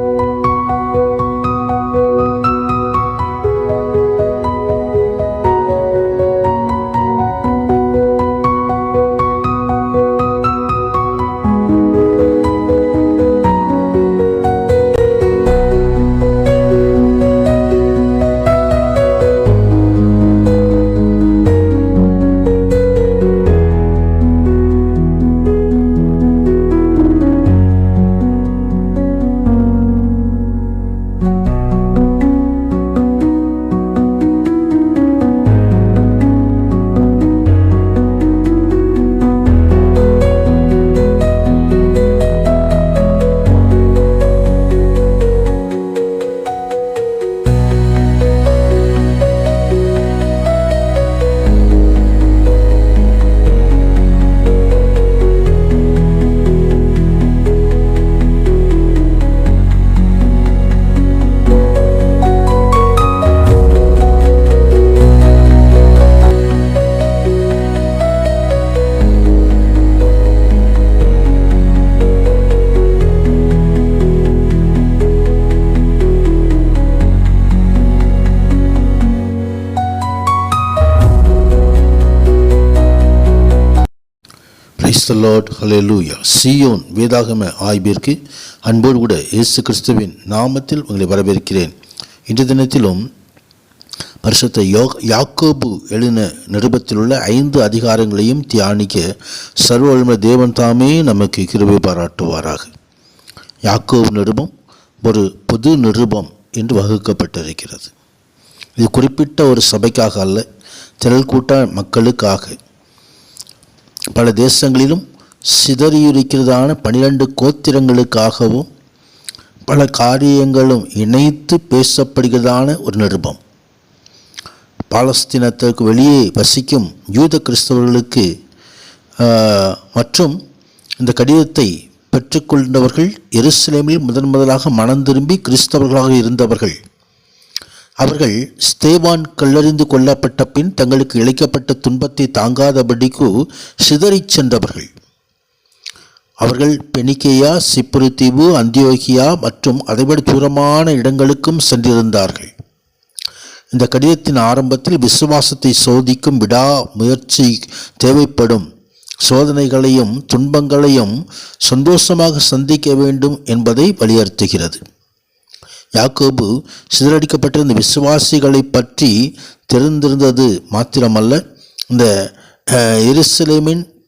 you praise the lord hallelujah Zion வேதாகம ஆய்விற்கு அன்போடு கூட இயேசு கிறிஸ்துவின் நாமத்தில் உங்களை வரவேற்கிறேன். இன்று தினத்திலும் பரிசுத்த யோ யாக்கோபு எழுதின நிருபத்தில் உள்ள ஐந்து அதிகாரங்களையும் தியானிக்க சர்வ வல்லமை தேவன் தாமே நமக்கு கிருபை பாராட்டுவாராக. யாக்கோபு நிருபம் ஒரு பொது நிருபம் என்று வகுக்கப்பட்டிருக்கிறது. இது குறிப்பிட்ட ஒரு சபைக்காக அல்ல திரள் கூட்ட மக்களுக்காக. பல தேசங்களிலும் சிதறியிருக்கிறதான பனிரெண்டு கோத்திரங்களுக்காகவும் பல காரியங்களும் இணைத்து பேசப்படுகிறதான ஒரு நிருபம். பாலஸ்தீனத்திற்கு வெளியே வசிக்கும் யூத கிறிஸ்தவர்களுக்கு மற்றும் இந்த கடிதத்தை பெற்றுக்கொண்டவர்கள் எருசலேமில் முதன் முதலாக மனம் திரும்பி கிறிஸ்தவர்களாக இருந்தவர்கள். அவர்கள் ஸ்தேவான் கல்லறிந்து கொல்லப்பட்ட பின் தங்களுக்கு இழைக்கப்பட்ட துன்பத்தை தாங்காதபடிக்கு சிதறிச் சென்றவர்கள். அவர்கள் பெனிக்கேயா சிப்புரித்தீவு தீவு அந்தியோகியா மற்றும் அதைவிட தூரமான இடங்களுக்கும் சென்றிருந்தார்கள். இந்த கடிதத்தின் ஆரம்பத்தில் விசுவாசத்தை சோதிக்கும் விடா முயற்சி தேவைப்படும். சோதனைகளையும் துன்பங்களையும் சந்தோஷமாக சந்திக்க வேண்டும் என்பதை வலியுறுத்துகிறது. யாக்கோபு சிதறடிக்கப்பட்டிருந்த விசுவாசிகளை பற்றி தெரிந்திருந்தது மாத்திரமல்ல. இந்த எருசலேமின்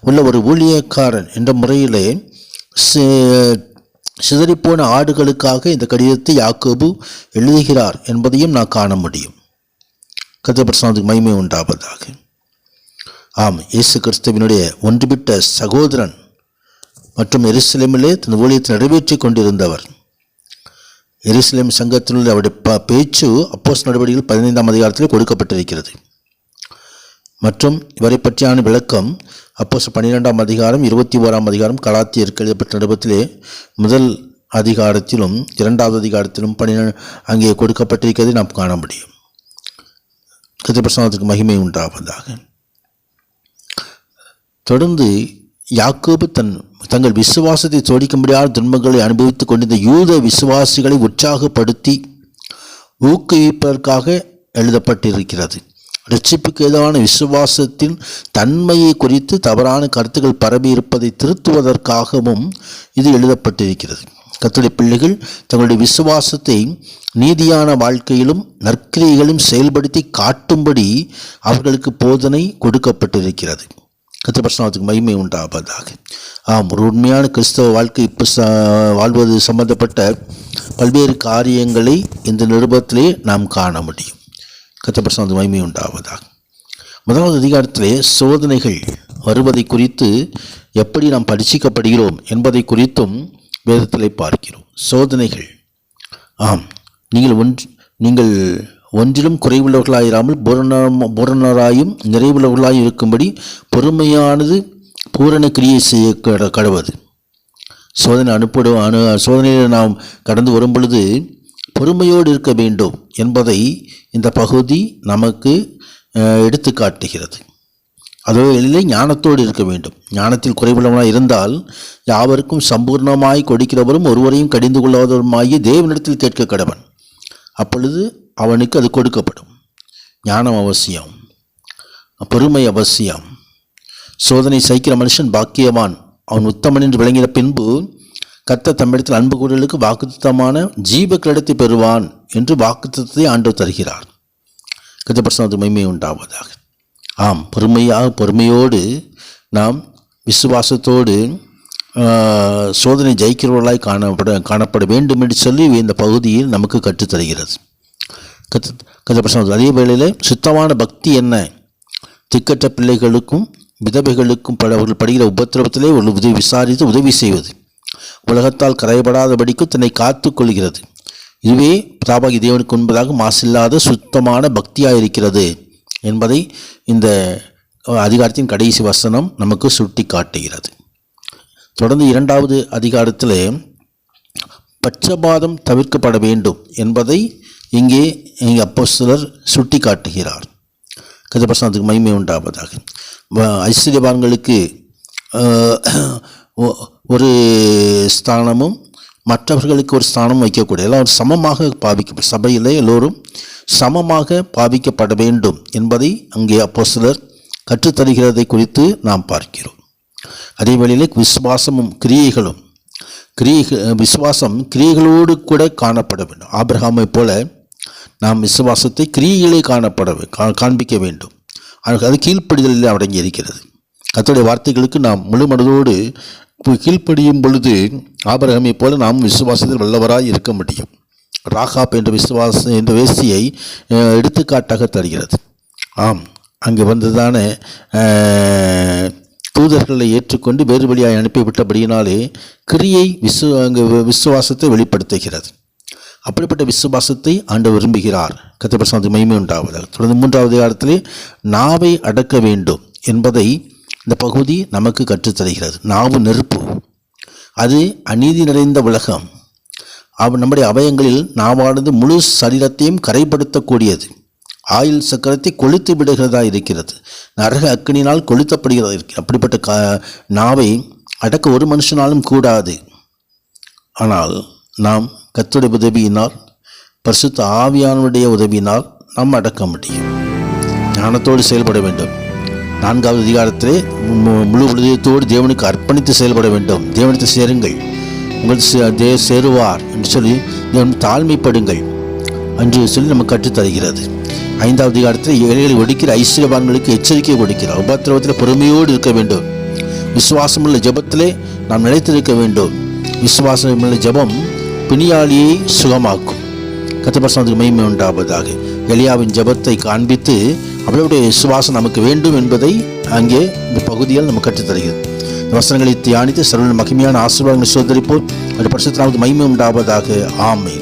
உள்ள ஒரு ஊழியக்காரன் என்ற முறையிலே சி- சிதறிப்போன ஆடுகளுக்காக இந்த கடிதத்தை யாக்கோபு எழுதுகிறார் என்பதையும் நான் காண முடியும். கத்திரபிரசாந்துக்கு மகிமை உண்டாவதாக. ஆம் இயேசு கிறிஸ்துவனுடைய ஒன்றுவிட்ட சகோதரன் மற்றும் எருசலேமிலே தன் ஊழியத்தை நிறைவேற்றி கொண்டிருந்தவர். எருசலேம் சங்கத்தினுடைய அவருடைய ப பேச்சு அப்போஸ் நடவடிக்கைகள் பதினைந்தாம் அதிகாரத்தில் கொடுக்கப்பட்டிருக்கிறது. மற்றும் இவரை பற்றியான விளக்கம் அப்போஸ் பன்னிரெண்டாம் அதிகாரம் இருபத்தி ஓராம் அதிகாரம் கலாத்தியருக்கு எழுதப்பட்ட நிருபத்திலே முதல் அதிகாரத்திலும் இரண்டாவது அதிகாரத்திலும் பன்னிரெ அங்கே கொடுக்கப்பட்டிருக்கிறதை நாம் காண முடியும். கத்திரபிரசனத்துக்கு மகிமை உண்டாவதாக. தொடர்ந்து யாக்கோபு தன் தங்கள் விசுவாசத்தை சோடிக்கும்படியான துன்பங்களை அனுபவித்துக் கொண்டிருந்த யூத விசுவாசிகளை உற்சாகப்படுத்தி ஊக்குவிப்பதற்காக எழுதப்பட்டிருக்கிறது. ரட்சிப்புக்கு எதிரான விசுவாசத்தின் தன்மையை குறித்து தவறான கருத்துக்கள் பரவி இருப்பதை திருத்துவதற்காகவும் இது எழுதப்பட்டிருக்கிறது. கத்தோலிக்க பிள்ளைகள் தங்களுடைய விசுவாசத்தை நீதியான வாழ்க்கையிலும் நற்கிரியைகளும் செயல்படுத்தி காட்டும்படி அவர்களுக்கு போதனை கொடுக்கப்பட்டிருக்கிறது. கத்திரபர்சனத்துக்கு மகிமை உண்டாவதாக. ஆம் ஒரு உண்மையான கிறிஸ்தவ வாழ்க்கை இப்போ ச வாழ்வது சம்பந்தப்பட்ட பல்வேறு காரியங்களை இந்த நிருபத்திலே நாம் காண முடியும். கத்திரபர்சனத்துக்கு மகிமை உண்டாவதாக. முதலாவது அதிகாரத்திலே சோதனைகள் வருவதை குறித்து எப்படி நாம் பரிசிக்கப்படுகிறோம் என்பதை குறித்தும் வேதத்திலே பார்க்கிறோம். சோதனைகள். ஆம் நீங்கள் ஒன்று நீங்கள் ஒன்றிலும் குறைவுள்ளவர்களாயிராமல் பூரண பூரணராயும் நிறைவுள்ளவர்களாயும் இருக்கும்படி பொறுமையானது பூரண கிரியை செய்ய கட சோதனை அனுப்பிடும் அனு சோதனையில் நாம் கடந்து வரும் பொழுது பொறுமையோடு இருக்க வேண்டும் என்பதை இந்த பகுதி நமக்கு எடுத்து காட்டுகிறது. அதோ இல்லை ஞானத்தோடு இருக்க வேண்டும். ஞானத்தில் குறைவுள்ளவனாக இருந்தால் யாவருக்கும் சம்பூர்ணமாய் கொடுக்கிறவரும் ஒருவரையும் கடிந்து கொள்ளாதவருமாகிய தேவனிடத்தில் கேட்க கடவன். அப்பொழுது அவனுக்கு அது கொடுக்கப்படும். ஞானம் அவசியம். பொறுமை அவசியம். சோதனை சகிக்கிற மனுஷன் பாக்கியவான். அவன் உத்தமன் என்று விளங்கின பின்பு கத்த தம்மிடத்தில் அன்பு கூடலுக்கு வாக்குத்தமான ஜீவ கிரடத்தை பெறுவான் என்று வாக்குத்தத்தை ஆண்டு தருகிறார். கத்தப்பரசனது மைமை உண்டாவதாக. ஆம் பொறுமையாக பொறுமையோடு நாம் விசுவாசத்தோடு சோதனை ஜெயிக்கிறவர்களாய் காணப்பட காணப்பட வேண்டும் என்று சொல்லி இந்த பகுதியில் நமக்கு கற்றுத்தருகிறது. கத்து கத்தப்பரசனம் அதே வேளையில் சுத்தமான பக்தி என்ன? திக்கற்ற பிள்ளைகளுக்கும் விதவைகளுக்கும் பட அவர்கள் படுகிற உபத்திரவத்திலே ஒரு உதவி விசாரித்து உதவி செய்வது. உலகத்தால் கரையப்படாதபடிக்கு தன்னை காத்து கொள்கிறது. இதுவே பிராபாகி தேவனுக்கு முன்பதாக மாசில்லாத சுத்தமான பக்தியாக இருக்கிறது என்பதை இந்த அதிகாரத்தின் கடைசி வசனம் நமக்கு சுட்டி காட்டுகிறது தொடர்ந்து இரண்டாவது அதிகாரத்தில் பட்சபாதம் தவிர்க்கப்பட வேண்டும் என்பதை இங்கே இங்கே அப்போ சிலர் சுட்டி காட்டுகிறார் கதபிரசனத்துக்கு மகிமை உண்டாவதாக. ஐஸ்வர்யவான்களுக்கு ஒரு ஸ்தானமும் மற்றவர்களுக்கு ஒரு ஸ்தானம் வைக்கக்கூடிய எல்லாம் சமமாக பாவிக்க சபையிலே எல்லோரும் சமமாக பாவிக்கப்பட வேண்டும் என்பதை அங்கே அப்போ சிலர் கற்றுத்தருகிறதை குறித்து நாம் பார்க்கிறோம். அதே வேளையிலே விசுவாசமும் கிரியைகளும் கிரியை விசுவாசம் கிரியைகளோடு கூட காணப்பட வேண்டும். ஆபிரகாமை போல நாம் விசுவாசத்தை கிரியிலே காணப்படவே கா- காண்பிக்க வேண்டும். அது அது கீழ்ப்படிதலில் அடங்கி இருக்கிறது கத்தோடைய வார்த்தைகளுக்கு நாம் முழு மனதோடு கீழ்ப்படியும் பொழுது ஆபரகமை போல நாம் விசுவாசத்தில் வல்லவராய் இருக்க முடியும். ராகாப் என்ற விசுவாச என்ற வேசியை எடுத்துக்காட்டாக தருகிறது. ஆம் அங்கே வந்ததான தூதர்களை ஏற்றுக்கொண்டு வேறு வழியாக அனுப்பிவிட்டபடியினாலே கிரியை விசு அங்கு விசுவாசத்தை வெளிப்படுத்துகிறது. அப்படிப்பட்ட விசுவாசத்தை ஆண்டவர் விரும்புகிறார். கத்திரபிரசாந்தி மகிமை உண்டாவதாக தொடர்ந்து மூன்றாவது காலத்திலே நாவை அடக்க வேண்டும் என்பதை இந்த பகுதி நமக்கு கற்றுத்தருகிறது. நாவு நெருப்பு. அது அநீதி நிறைந்த உலகம். அவ நம்முடைய அவயங்களில் நாவானது முழு சரீரத்தையும் கரைப்படுத்தக்கூடியது. ஆயுள் சக்கரத்தை கொளுத்து விடுகிறதா இருக்கிறது. நரக அக்கினினால் கொளுத்தப்படுகிறதா இருக்கு. அப்படிப்பட்ட கா நாவை அடக்க ஒரு மனுஷனாலும் கூடாது. ஆனால் நாம் கத்துடைய உதவியினால் பரிசுத்த ஆவியானுடைய உதவியினால் நாம் அடக்க முடியும். ஞானத்தோடு செயல்பட வேண்டும். நான்காவது அதிகாரத்திலே மு- முழு உதயத்தோடு தேவனுக்கு அர்ப்பணித்து செயல்பட வேண்டும். தேவனுக்கு சேருங்கள். உங்கள் தே சேருவார் என்று சொல்லி தேவன் தாழ்மைப்படுங்கள் என்று சொல்லி நமக்கு கற்றுத் தருகிறது ஐந்தாவது அதிகாரத்தில் ஏழைகளை ஒடுக்கிற ஐஸ்வர்யவான்களுக்கு எச்சரிக்கை கொடுக்கிறார். உபத்திரவத்தில் பொறுமையோடு இருக்க வேண்டும். விசுவாசமுள்ள ஜெபத்திலே நாம் நிலைத்திருக்க வேண்டும். விசுவாசமுள்ள ஜெபம் பிணியாளியை சுகமாக்கும். கத்தபரசனத்துக்கு மகிமை உண்டாவதாக. எலியாவின் ஜெபத்தை காண்பித்து அவளுடைய விசுவாசம் நமக்கு வேண்டும் என்பதை அங்கே இந்த பகுதியால் நமக்கு கற்றுத்தருகிறது வசனங்களை தியானித்து சர்வ மகிமையான ஆசீர்வாதங்களை சோதரிப்போம் அது பரிசுத்தனாவது மகிமை உண்டாவதாக. ஆமை